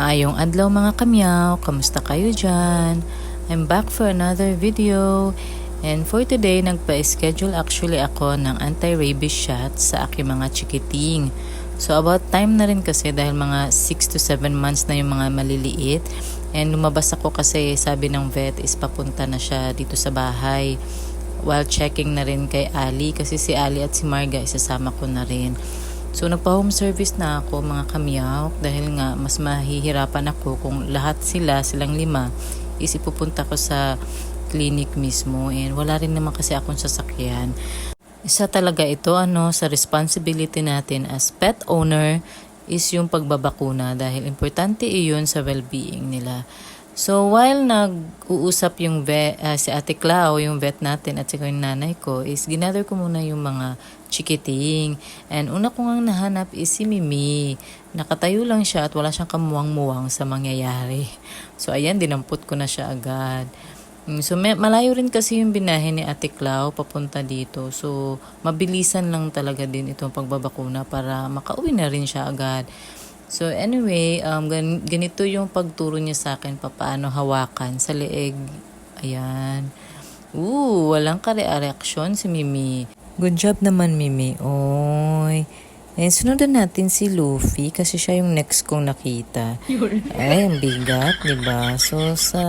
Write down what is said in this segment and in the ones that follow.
Maayong adlaw mga kamyaw, kamusta kayo dyan? I'm back for another video. And for today, nagpa-schedule actually ako ng anti-rabies shot sa aking mga chikiting. So about time na rin kasi dahil mga 6 to 7 months na yung mga maliliit. And lumabas ako kasi sabi ng vet is papunta na siya dito sa bahay. While checking na rin kay Ali kasi si Ali at si Marga isasama ko na rin. So nagpa-home service na ako mga kamyaw dahil nga mas mahihirapan ako kung lahat sila, silang lima, is ipupunta ko sa clinic mismo and wala rin naman kasi akong sasakyan. Isa talaga ito ano sa responsibility natin as pet owner is yung pagbabakuna dahil importante iyon sa well-being nila. So while nag-uusap yung vet, ah, si Ate Clau, yung vet natin at saka yung nanay ko, is ginather ko muna yung mga chikiting. And una ko nga nahanap is si Mimi. Nakatayo lang siya at wala siyang kamuwang-muwang sa mangyayari. So ayan, dinampot ko na siya agad. Mm, So may, malayo rin kasi yung binahe ni Ate Clau papunta dito. So mabilisan lang talaga din itong pagbabakuna para makauwi na rin siya agad. So anyway, um, gan- ganito yung pagturo niya sa akin papaano hawakan sa leeg. Ayan. Ooh, walang kare-reaksyon si Mimi. Good job naman, Mimi. Oy. Eh, sundan natin si Luffy kasi siya yung next kong nakita. Ay, ang bigat, di ba? So, sa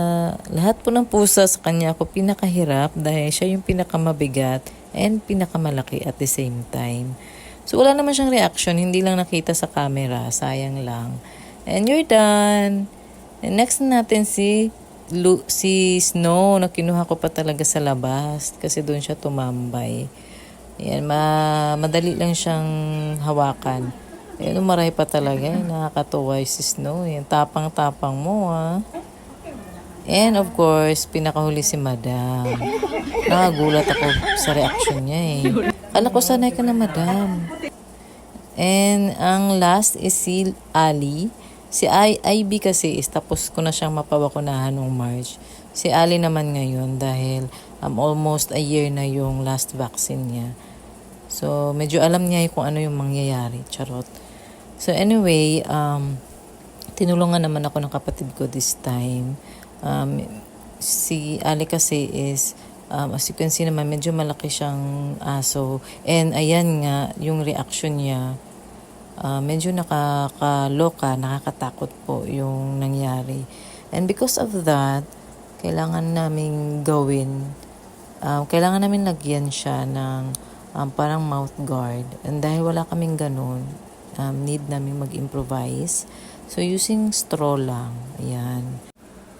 lahat po ng pusa sa kanya ako pinakahirap dahil siya yung pinakamabigat and pinakamalaki at the same time. So, wala naman siyang reaction. Hindi lang nakita sa camera. Sayang lang. And you're done. And next na natin si Lu- si Snow na kinuha ko pa talaga sa labas kasi doon siya tumambay. Yan, ma madali lang siyang hawakan. Ayan, umaray pa talaga. eh. Nakakatuwa yung si Snow. Yan, tapang-tapang mo, ah. And of course, pinakahuli si Madam. Nakagulat ako sa reaction niya eh. Kala ko sanay ka na, Madam. And ang last is si Ali. Si I IB kasi is tapos ko na siyang mapabakunahan noong March. Si Ali naman ngayon dahil um, almost a year na yung last vaccine niya. So, medyo alam niya kung ano yung mangyayari. Charot. So, anyway, um, tinulungan naman ako ng kapatid ko this time. Um, si Ali kasi is, um, as you can see naman, medyo malaki siyang aso. And ayan nga, yung reaction niya, uh, medyo nakakaloka, nakakatakot po yung nangyari. And because of that, kailangan naming gawin, um, kailangan namin lagyan siya ng um, parang mouth guard. And dahil wala kaming ganun, um, need namin mag-improvise. So, using straw lang. Ayan.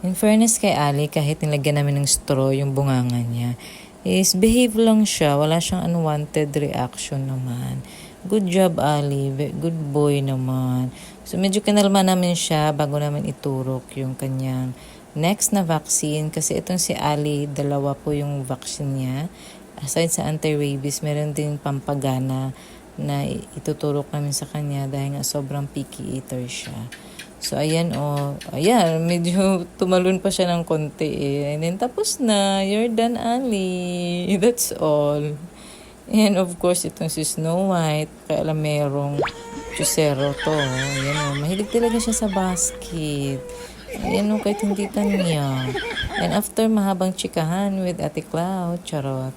In fairness kay Ali, kahit nilagyan namin ng straw yung bunganga niya, is behave lang siya. Wala siyang unwanted reaction naman. Good job, Ali. Good boy naman. So, medyo kinalma namin siya bago namin iturok yung kanyang next na vaccine. Kasi itong si Ali, dalawa po yung vaccine niya. Aside sa anti-rabies, meron din pampagana na ituturok namin sa kanya dahil nga sobrang picky eater siya. So, ayan, oh. Ayan, medyo tumalon pa siya ng konti eh. And then, tapos na. You're done, Ali. That's all. And of course, itong si Snow White. Kaya merong chusero to. Ayan, oh. Mahilig talaga siya sa basket. Ayan, oh, kahit hindi kanya. And after mahabang chikahan with Ate Cloud, charot.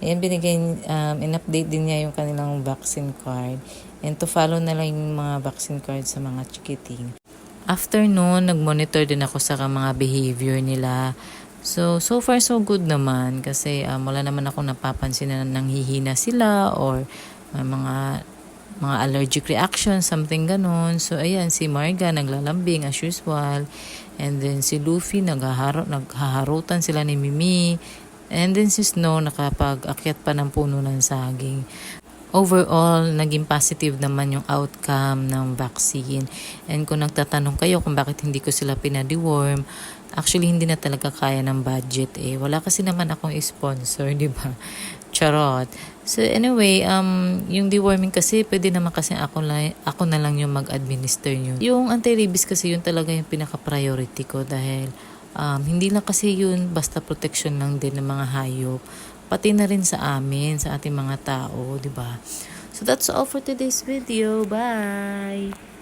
Ayan, binigay, um, in-update din niya yung kanilang vaccine card. And to follow na lang yung mga vaccine card sa mga chikiting. After noon, nag-monitor din ako sa mga behavior nila. So, so far so good naman kasi um, wala naman ako napapansin na nanghihina sila or may mga mga allergic reaction, something ganun. So, ayan, si Marga naglalambing as usual. And then si Luffy, naghaharo, naghaharutan sila ni Mimi. And then si Snow, nakapag-akyat pa ng puno ng saging overall, naging positive naman yung outcome ng vaccine. And kung nagtatanong kayo kung bakit hindi ko sila pinadiworm, actually hindi na talaga kaya ng budget eh. Wala kasi naman akong sponsor, di ba? Charot. So anyway, um, yung deworming kasi, pwede naman kasi ako, la- ako na lang yung mag-administer yun. Yung anti-rabies kasi yun talaga yung pinaka-priority ko dahil um, hindi lang kasi yun basta protection lang din ng mga hayop pati na rin sa amin, sa ating mga tao, di ba? So that's all for today's video. Bye!